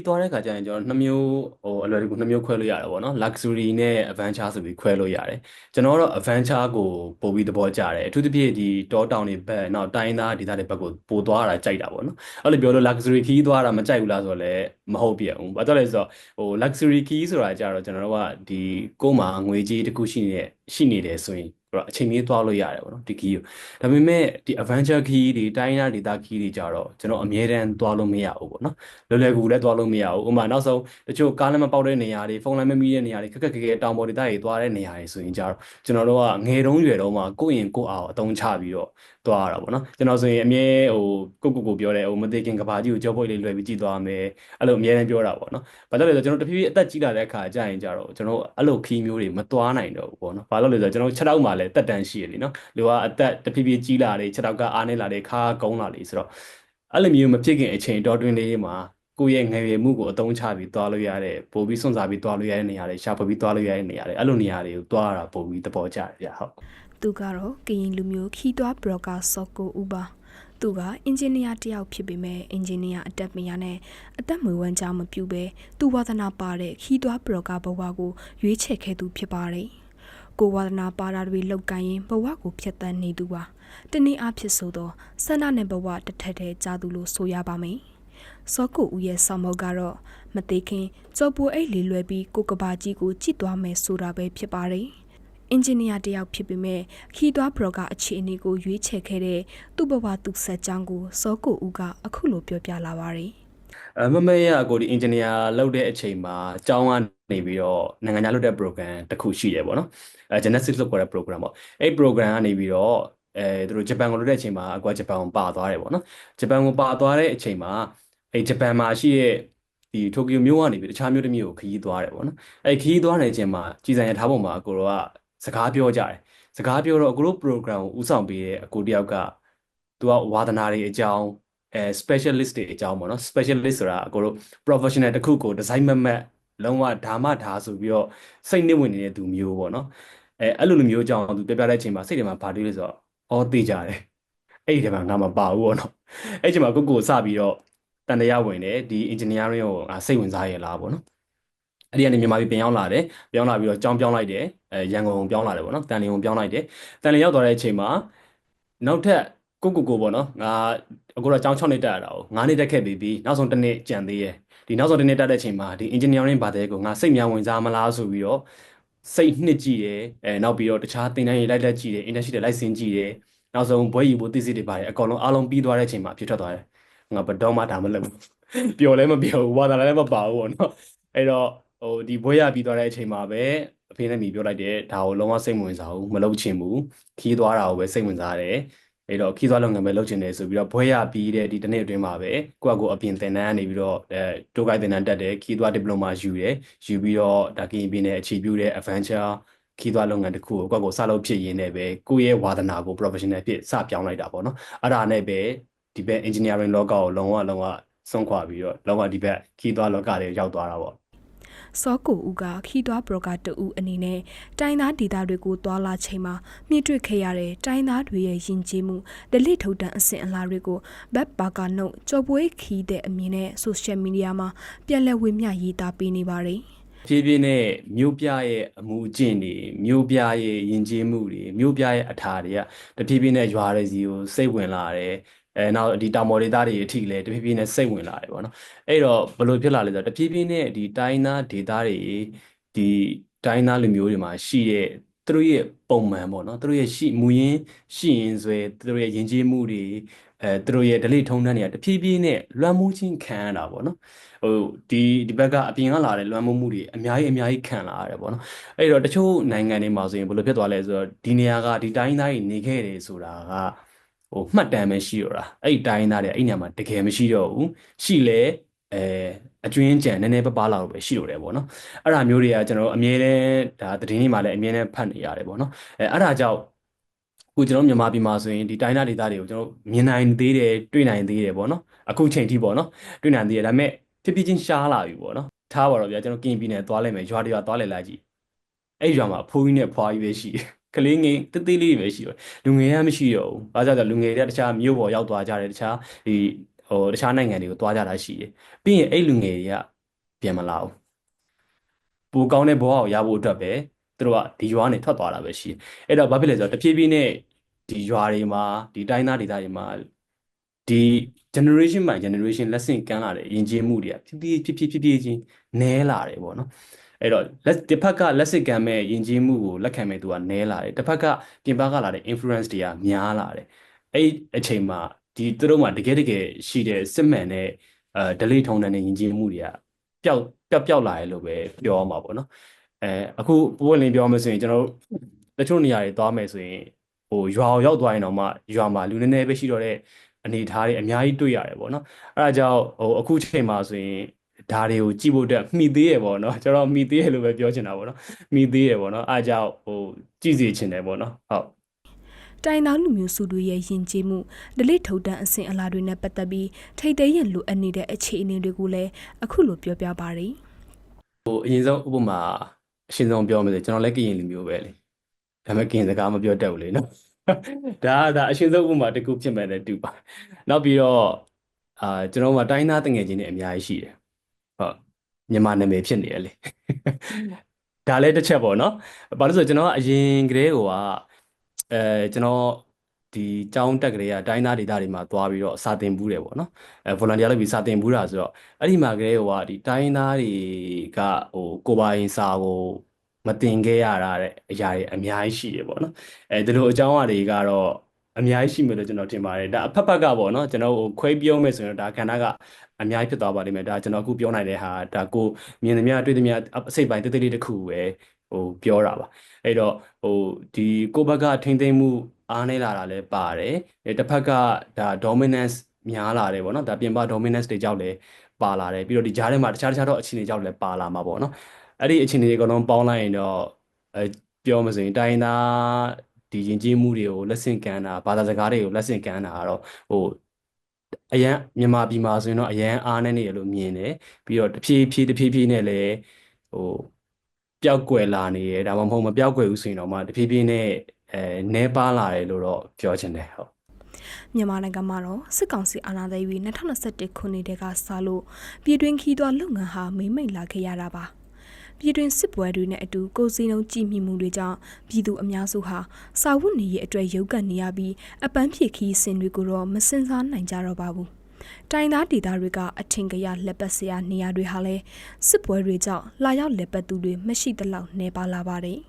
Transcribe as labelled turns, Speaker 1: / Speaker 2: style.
Speaker 1: းသွားတဲ့ခါကျရင်ကျွန်တော်နှစ်မျိုးဟိုအလွယ်တကူနှစ်မျိုးခွဲလို့ရတယ်ပေါ့နော် luxury နဲ့ adventure ဆိုပြီးခွဲလို့ရတယ်ကျွန်တော်ကတော့ adventure ကိုပို့ပြီးသဘောကျတယ်အထူးသဖြင့်ဒီတောတောင်တွေဘက်နောက်တိုင်းသားဒေသတွေဘက်ကိုပို့သွားတာကြိုက်တာပေါ့နော်အဲ့လိုပြောလို့ luxury ခီးသွားတာမကြိုက်ဘူးလားဆိုတော့လည်းမဟုတ်ပြဘူးဘာကြောင့်လဲဆိုတော့ဟို luxury ခီးဆိုတာကြတော့ကျွန်တော်တို့ကဒီကိုယ်မှာငွေကြေးတစ်ခုရှိနေရှိနေတယ်ဆိုရင် တော့အချိန်မီသွားလို့ရတယ်ပေါ့နော်ဒီခီးကိုဒါပေမဲ့ဒီ adventure key တွေတိုင်းရဒေတာ key တွေကြတော့ကျွန်တော်အမြဲတမ်းသွားလို့မရဘူးပေါ့နော်လွယ်လွယ်ကူကူလည်းသွားလို့မရဘူးဥပမာနောက်ဆုံးတချို့ကားလည်းမပေါက်တဲ့နေရာတွေဖုန်းလည်းမမီးတဲ့နေရာတွေခက်ခက်ခဲခဲတောင်ပေါ်ဒေတာတွေသွားတဲ့နေရာတွေဆိုရင်ကြတော့ကျွန်တော်တို့ကငယ်တုန်းရွယ်တုန်းမှာကိုယ့်ရင်ကိုယ့်အားအသုံးချပြီးတော့ သွားရတာပေါ့နော်ကျွန်တော်ဆိုရင်အမြဲဟိုကိုကိုကိုပြောတယ်ဟိုမသိခင်ကဘာကြီးကိုကြောပွိတ်လေးလွယ်ပြီးကြည့်သွားမယ်အဲ့လိုအမြဲတမ်းပြောတာပေါ့နော်ဘာလို့လဲဆိုတော့ကျွန်တော်တဖြည်းဖြည်းအသက်ကြီးလာတဲ့အခါကျရင်ကြတော့ကျွန်တော်အဲ့လိုခီးမျိုးတွေမသွားနိုင်တော့ဘူးပေါ့နော်ဘာလို့လဲဆိုတော့ကျွန်တော်6တောက်မှလည်းတက်တန်းရှိရလေနော်လူကအသက်တဖြည်းဖြည်းကြီးလာတယ်6တောက်ကအားနေလာတယ်ခါကုန်းလာလေဆိုတော့အဲ့လိုမျိုးမဖြစ်ခင်အချိန်တော်တွင်လေးမှာ ကိုယ့်ရဲ့ငယ်ရွယ်မှုကိုအသုံးချပြီးသွားလို့ရတဲ့ပို့ပြီးစွန့်စားပြီးသွားလို့ရတဲ့နေရာတွေရှာဖွေပြီးသွားလို့ရတဲ့နေရာတွေအဲ့လိုနေရာတွေကိုသွားရတာပို့ပြီးသဘောကျတယ်ဗျဟုတ်
Speaker 2: သူကတော့ကရင်လူမျိုးခီးသွွားဘရော့ကာဆော့ကိုဦးပါသူကအင်ဂျင်နီယာတယောက်ဖြစ်ပေမဲ့အင်ဂျင်နီယာအတက်မရနဲ့အသက်မွေးဝမ်းကြောင်းမပြုဘဲသူဝါသနာပါတဲ့ခီးသွွားဘရော့ကာဘဝကိုရွေးချယ်ခဲ့သူဖြစ်ပါတယ်ကိုဝါသနာပါတာတွေလောက်ကိုင်းရင်ဘဝကိုဖျက်ဆီးနေသူပါတနည်းအားဖြင့်ဆိုတော့ဆန္ဒနဲ့ဘဝတစ်ထက်တည်းကြာသူလို့ဆိုရပါမယ် စောကုဦးရဲ့ဆောင်းမုတ်ကတော့မသေးခင်ကြော်ပူအိတ်လေးလွယ်ပြီးကိုကဘာကြီးကိုကြည့်သွားမယ်ဆိုတာပဲဖြစ်ပါတယ်အင်ဂျင်နီယာတယောက်ဖြစ်ပေမဲ့ခီးသွွားဘရော့ကအခြေအနေကိုရွေးချယ်ခဲ့တဲ့သူ့ဘဝသူ့ဆက်ကြောင်းကိုစောကိုဦးကအခုလိုပြောပြလာပါတယ်
Speaker 1: အမမေရကိုဒီ engineer လုပ်တဲ့အချိန်မှာအကြောင်းကနေပြီးတော့နိုင်ငံခြားလုပ်တဲ့ program တစ်ခုရှိတယ်ပေါ့နော်အဲ Genesis လို့ခေါ်တဲ့ program ပေါ့အဲ့ program ကနေပြီးတော့အဲသူတို့ဂျပန်ကိုလုပ်တဲ့အချိန်မှာအကွာဂျပန်ကိုပါသွားတယ်ပေါ့နော်ဂျပန်ကိုပါသွားတဲ့အချိန်မှာ အဲဂျပန်မှာရှိတဲ့ဒီတိုကျိုမြို့ကနေပြီးတခြားမြို့တစ်မြို့ကိုခရီးသွားတယ်ပေါ့နော်အဲခရီးသွားနေခြင်းမှာကြည်စံရထားပုံမှာကိုတော့စကားပြောကြတယ်စကားပြောတော့အခုတို့ program ကိုဥဆောင်ပေးတဲ့အကိုတယောက်ကသူကဝါသနာတွေအကြောင်းအဲ specialist တွေအကြောင်းပေါ့နော် specialist ဆိုတာကိုတို့ professional တစ်ခုကို design မမတ်လုံးဝဓာမဓာဆိုပြီးတော့စိတ်နစ်ဝင်နေတဲ့သူမျိုးပေါ့နော်အဲအဲ့လိုလိုမျိုးအကြောင်းသူပြပြတဲ့အချိန်မှာစိတ်ထဲမှာဘာတွေးလဲဆိုတော့အော်သိကြတယ်အဲ့ဒီထဲမှာငါမပါဘူးပေါ့နော်အဲ့ဒီချိန်မှာကိုကိုစပြီးတော့ တန်တရားဝင်တယ်ဒီ engineering ကိုငါစိတ်ဝင်စားရလားပေါ့နော်အဲ့ဒီကနေမြန်မာပြည်ပြန်ရောက်လာတယ်ပြန်ရောက်လာပြီးတော့ကြောင်းပြောင်းလိုက်တယ်အဲရန်ကုန်ပြောင်းလာတယ်ပေါ့နော်တန်လင်းကိုပြောင်းလိုက်တယ်တန်လင်းရောက်သွားတဲ့အချိန်မှာနောက်ထပ်ကိုကိုကိုပေါ့နော်ငါအခုတော့ကျောင်း6နှစ်တက်ရတာကို9နှစ်တက်ခဲ့ပြီးပြီးနောက်ဆုံးတစ်နှစ်ကြံသေးရဲ့ဒီနောက်ဆုံးတစ်နှစ်တက်တဲ့အချိန်မှာဒီ engineering ဘာတဲ့ကိုငါစိတ်များဝင်စားမလားဆိုပြီးတော့စိတ်နှစ်ကြည့်တယ်အဲနောက်ပြီးတော့တခြားသင်တန်းရေးလိုက်လက်ကြည့်တယ် industry တွေလိုက်ဆင်းကြည့်တယ်နောက်ဆုံးဘွဲယူဖို့သိစိတွေပါတယ်အကောင်လုံးအားလုံးပြီးသွားတဲ့အချိန်မှာဖြစ်ထွက်သွားတယ် ငါဘယ်တော့မှဒါမလုပ်ဘူးပျော်လည်းမပျော်ဘူးဝါသာလည်းမပါဘူးပေါ့နော်အဲ့တော့ဟိုဒီဘွဲရပြီးသွားတဲ့အချိန်မှာပဲအဖေနဲ့မိပြောလိုက်တယ်ဒါကိုလုံးဝစိတ်ဝင်စားဘူးမလုပ်ချင်ဘူးခီးသွားတာကိုပဲစိတ်ဝင်စားတယ်အဲ့တော့ခီးသွားလုပ်ငန်းပဲလုပ်ချင်တယ်ဆိုပြီးတော့ဘွဲရပြီးတဲ့ဒီတစ်နှစ်အတွင်းမှာပဲကိုယ့်အကိုအပြင်သင်တန်းကနေပြီးတော့အဲတိုဂိုက်သင်တန်းတက်တယ်ခီးသွားဒီပလိုမာယူတယ်ယူပြီးတော့ဒါကရင်ပြည်နယ်အခြေပြုတဲ့ adventure ခီးသွားလုပ်ငန်းတစ်ခုကိုကိုယ့်ကိုစလုပ်ဖြစ်ရင်းနဲ့ပဲကိုယ့်ရဲ့ဝါသနာကို professional ဖြစ်စပြောင်းလိုက်တာပေါ့နော်အဲ့ဒါနဲ့ပဲ ဒီဘက် engineering လောကကိုလုံးဝလုံးဝစွန့်ခွာပြီးတော့လုံးဝဒီဘက်ခီးသွားလောကတွေရောက်သွားတာပေါ့
Speaker 2: စောကိုဦးကခီးသွွားဘရော့ကာတူအနေနဲ့တိုင်းသားဒေသတွေကိုတွာလာချိန်မှာမြင့်တွေ့ခဲ့ရတဲ့တိုင်းသားတွေရဲ့ယဉ်ကျေးမှုဒလိထုတ်တန်အစဉ်အလာတွေကိုဘက်ဘာကာနှုတ်ကြော်ပွေးခီးတဲ့အမည်နဲ့ဆိုရှယ်မီဒီယာမှာပြန်လည်ဝေမျှရေးသားပေးနေပါတယ်
Speaker 1: ဖြည်းဖြည်းနဲ့မြို့ပြရဲ့အမှုအကျင့်တွေမြို့ပြရဲ့ယဉ်ကျေးမှုတွေမြို့ပြရဲ့အထာတွေကတဖြည်းဖြည်းနဲ့ရွာတွေစီကိုစိတ်ဝင်လာတယ် အဲနောက်ဒီတောင်ပေါ်ဒေသတွေအထိလည်းတဖြည်းဖြည်းနဲ့စိတ်ဝင်လာတယ်ပေါ့နော်အဲ့တော့ဘယ်လိုဖြစ်လာလဲဆိုတော့တဖြည်းဖြည်းနဲ့ဒီတိုင်းသားဒေသတွေဒီတိုင်းသားလူမျိုးတွေမှာရှိတဲ့သူတို့ရဲ့ပုံမှန်ပေါ့နော်သူတို့ရဲ့ရှိမူရင်းရှိရင်ဆွဲသူတို့ရဲ့ယဉ်ကျေးမှုတွေအဲသူတို့ရဲ့ဒလိထုံးတန်းတွေကတဖြည်းဖြည်းနဲ့လွှမ်းမိုးခြင်းခံရတာပေါ့နော်ဟိုဒီဒီဘက်ကအပြင်ကလာတဲ့လွှမ်းမိုးမှုတွေအများကြီးအများကြီးခံလာရတယ်ပေါ့နော်အဲ့တော့တချို့နိုင်ငံတွေမှာဆိုရင်ဘယ်လိုဖြစ်သွားလဲဆိုတော့ဒီနေရာကဒီတိုင်းသားတွေနေခဲ့တယ်ဆိုတာက ဟိုမှတ်တမ်းပဲရှိတော့တာအဲ့ဒီတိုင်းသားတွေအဲ့ညမှာတကယ်မရှိတော့ဘူးရှိလဲအဲအကျွင်းကြံနည်းနည်းပပလာတော့ပဲရှိလို့တယ်ပေါ့နော်အဲ့ဒါမျိုးတွေကကျွန်တော်အမြဲတမ်းဒါသတင်းတွေမှာလည်းအမြဲတမ်းဖတ်နေရတယ်ပေါ့နော်အဲအဲ့ဒါကြောင့်ခုကျွန်တော်မြန်မာပြည်မှာဆိုရင်ဒီတိုင်းသားဒေသတွေကိုကျွန်တော်မြင်နိုင်သေးတယ်တွေ့နိုင်သေးတယ်ပေါ့နော်အခုချိန်ထိပေါ့နော်တွေ့နိုင်သေးတယ်ဒါပေမဲ့ဖြစ်ဖြစ်ချင်းရှားလာပြီပေါ့နော်ထားပါတော့ဗျာကျွန်တော်ကင်ပြည်နယ်သွားလိုက်မယ်ရွာတရွာသွားလိုက်လိုက်ကြည့်အဲ့ရွာမှာဖိုးကြီးနဲ့ဖွားကြီးပဲရှိတယ် ကလေးငယ်တသေးလေးပဲရှိတယ်လူငယ်ကမရှိတော့ဘူးဘာကြောင့်လဲလူငယ်တွေကတခြားမြို့ပေါ်ရောက်သွားကြတယ်တခြားဒီဟိုတခြားနိုင်ငံတွေကိုသွားကြတာရှိတယ်ပြီးရင်အဲ့လူငယ်တွေကပြန်မလာဘူးပိုကောင်းတဲ့ဘဝကိုရဖို့အတွက်ပဲသူတို့ကဒီရွာနေထွက်သွားတာပဲရှိတယ်အဲ့တော့ဘာဖြစ်လဲဆိုတော့တဖြည်းဖြည်းနဲ့ဒီရွာတွေမှာဒီတိုင်းသားဒေသတွေမှာဒီ generation by generation lesson ကမ်းလာတဲ့ယဉ်ကျေးမှုတွေကဖြည်းဖြည်းဖြည်းဖြည်းဖြည်းဖြည်းချင်းနည်းလာတယ်ပေါ့နော် အဲ့တော့လက်တစ်ဖက်ကလက်စစ်ကမ်းမဲ့ယဉ်ကျေးမှုကိုလက်ခံမဲ့သူကနည်းလာတယ်တစ်ဖက်ကပြင်ပကလာတဲ့ influence တွေကများလာတယ်အဲ့အချိန်မှာဒီသူတို့မှာတကယ်တကယ်ရှိတဲ့စစ်မှန်တဲ့အဲ delay ထုံတဲ့ယဉ်ကျေးမှုတွေကပျောက်ပျောက်ပျောက်လာတယ်လို့ပဲပြောရမှာပေါ့နော်အဲအခုပိုးလင်းပြောမယ်ဆိုရင်ကျွန်တော်တို့တချို့နေရာတွေသွားမယ်ဆိုရင်ဟိုရွာကိုရောက်သွားရင်တော့မှရွာမှာလူနည်းနည်းပဲရှိတော့တဲ့အနေအထားတွေအများကြီးတွေ့ရတယ်ပေါ့နော်အဲဒါကြောင့်ဟိုအခုချိန်မှာဆိုရင် ဒါတွေကိုကြည့်ဖို့အတွက်မှီသေးရပေါ့နော်ကျွန်တော်မှီသေးရလို့ပဲပြောချင်တာပေါ့နော်မှီသေးရပေါ့နော်အဲဒါကြောင့်ဟိုကြည့်စီချင်တယ်ပေါ့နော်ဟုတ်
Speaker 2: တိုင်သားလူမျိုးစုတွေရဲ့ယဉ်ကျေးမှုဒလိထုတ်တန်းအစဉ်အလာတွေနဲ့ပတ်သက်ပြီးထိတ်သိမ်းရလိုအပ်နေတဲ့အခြေအနေတွေကိုလည်းအခုလိုပြောပြပါရယ်
Speaker 1: ဟိုအရင်ဆုံးဥပမာအရှင်းဆုံးပြောမယ်ဆိုကျွန်တော်လည်းကရင်လူမျိုးပဲလေဒါပေမဲ့ကရင်စကားမပြောတတ်ဘူးလေနော်ဒါကဒါအရှင်းဆုံးဥပမာတစ်ခုဖြစ်မဲ့တဲ့တူပါနောက်ပြီးတော့အာကျွန်တော်ကတိုင်းသားတငယ်ချင်းတွေအများကြီးရှိတယ် ဟုတ်မြန်မာနာမည်ဖြစ်နေရလေဒါလည်းတစ်ချက်ပေါ့နော်ဘာလို့လဲဆိုတော့ကျွန်တော်ကအရင်ကတည်းကအဲကျွန်တော်ဒီကျောင်းတက်ကလေးကတိုင်းသားဒေသတွေမှာသွားပြီးတော့စာသင်ဘူးတယ်ပေါ့နော်အဲ volunteer လုပ်ပြီးစာသင်ဘူးတာဆိုတော့အဲ့ဒီမှာကလေးကဒီတိုင်းသားတွေကဟိုကိုပိုင်စာကိုမသင်ခဲ့ရတာတဲ့အရာတွေအများကြီးရှိတယ်ပေါ့နော်အဲဒီလိုအကြောင်းအရာတွေကတော့ အများကြီးရှိမယ်လို့ကျွန်တော်ထင်ပါတယ်ဒါအဖက်ဖက်ကပေါ့နော်ကျွန်တော်ဟိုခွဲပြောမယ်ဆိုရင်ဒါခန္ဓာကအများကြီးဖြစ်သွားပါလိမ့်မယ်ဒါကျွန်တော်အခုပြောနိုင်တဲ့ဟာဒါကိုမြင်သမျှတွေ့သမျှအစိတ်ပိုင်းတိတိလေးတစ်ခုပဲဟိုပြောတာပါအဲ့တော့ဟိုဒီကိုဘက်ကထိမ့်သိမ့်မှုအားနည်းလာတာလည်းပါတယ်အဲတစ်ဖက်ကဒါ dominance များလာတယ်ပေါ့နော်ဒါပြင်ပ dominance တွေကြောင့်လည်းပါလာတယ်ပြီးတော့ဒီကြားထဲမှာတခြားတခြားတော့အခြေအနေကြောင့်လည်းပါလာမှာပေါ့နော်အဲ့ဒီအခြေအနေတွေအကုန်လုံးပေါင်းလိုက်ရင်တော့အဲပြောမစရင်တိုင်းသား ဒီယဉ်ကျေးမှုတွေကိုလက်ဆင့်ကမ်းတာဘာသာစကားတွေကိုလက်ဆင့်ကမ်းတာကတော့ဟိုအရန်မြန်မာပြည်မှာဆိုရင်တော့အရန်အားနေနေရလို့မြင်တယ်ပြီးတော့တဖြည်းဖြည်းတဖြည်းဖြည်းနဲ့လည်းဟိုပျောက်ကွယ်လာနေရဒါမှမဟုတ်မပျောက်ကွယ်ဘူးဆိုရင်တော့မှတဖြည်းဖြည်းနဲ့အဲနဲပါလာတယ်လို့တော့ပြောချင်တယ်ဟုတ်
Speaker 2: မြန်မာနိုင်ငံမှာတော့စစ်ကောင်စီအာဏာသိမ်းပြီး2021ခုနှစ်တည်းကစလို့ပြည်တွင်းခီးသွွားလုပ်ငန်းဟာမိမ့်မိတ်လာခဲ့ရတာပါ ပြည်တွင်းစစ်ပွဲတွေနဲ့အတူကိုစီနှုံကြည်မြင့်မှုတွေကြောင့်ပြည်သူအများစုဟာစာဝတ်နေရေးအတွက်ရုန်းကန်နေရပြီးအပန်းဖြေခီးစင်တွေကိုတော့မစင်စားနိုင်ကြတော့ပါဘူးတိုင်သားဒေသတွေကအထင်ကရလက်ပတ်စရာနေရာတွေဟာလဲစစ်ပွဲတွေကြောင့်လာရောက်လက်ပတ်သူတွေမရှိသလောက်နေပါလာပါတယ်